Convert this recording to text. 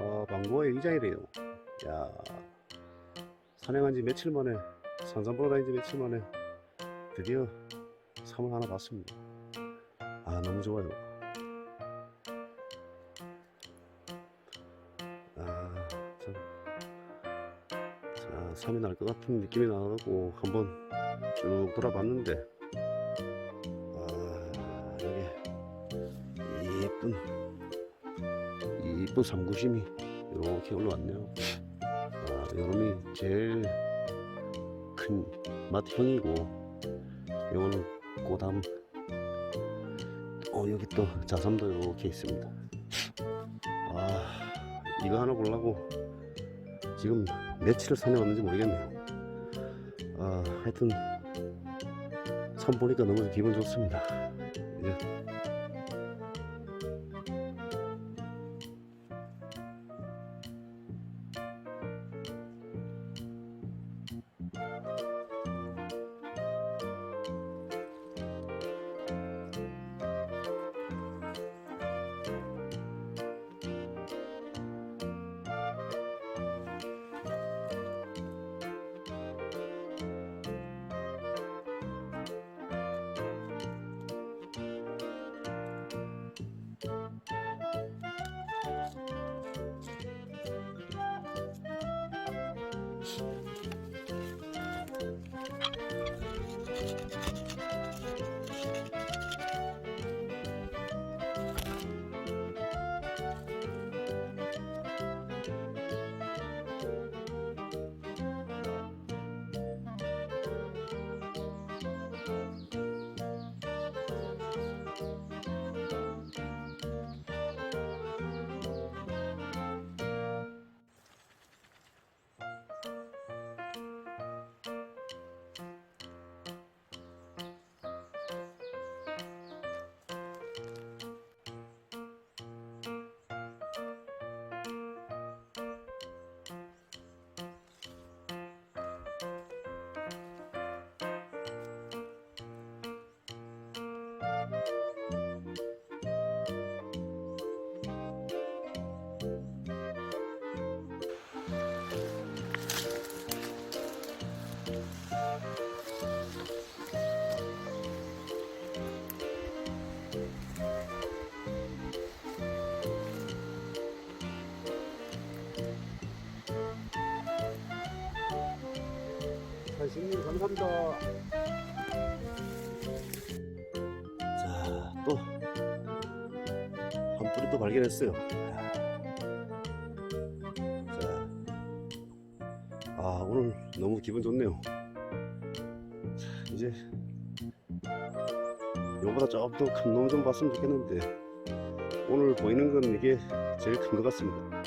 어, 방구의 이장이래요. 야, 산행한 지 며칠 만에, 산산 보러 다닌 지 며칠 만에 드디어 섬을 하나 봤습니다. 아, 너무 좋아요. 아, 참. 자, 섬이 날 것 같은 느낌이 나고 한번 쭉 돌아봤는데, 아, 여기 예쁜 이쁜 삼구심이 이렇게 올라왔네요. 아, 요놈이 제일 큰 맛형이고, 요거는 꼬담. 어, 여기 또 자삼도 이렇게 있습니다. 아, 이거 하나 보려고 지금 며칠을 사냥왔는지 모르겠네요. 아, 하여튼 선 보니까 너무 기분 좋습니다. 이제 是。 선생님 감사합니다. 자, 또 한 뿌리 또 발견했어요. 자, 아 오늘 너무 기분 좋네요. 자, 이제 요보다 조금 더큰놈 좀 봤으면 좋겠는데 오늘 보이는 건 이게 제일 큰 것 같습니다.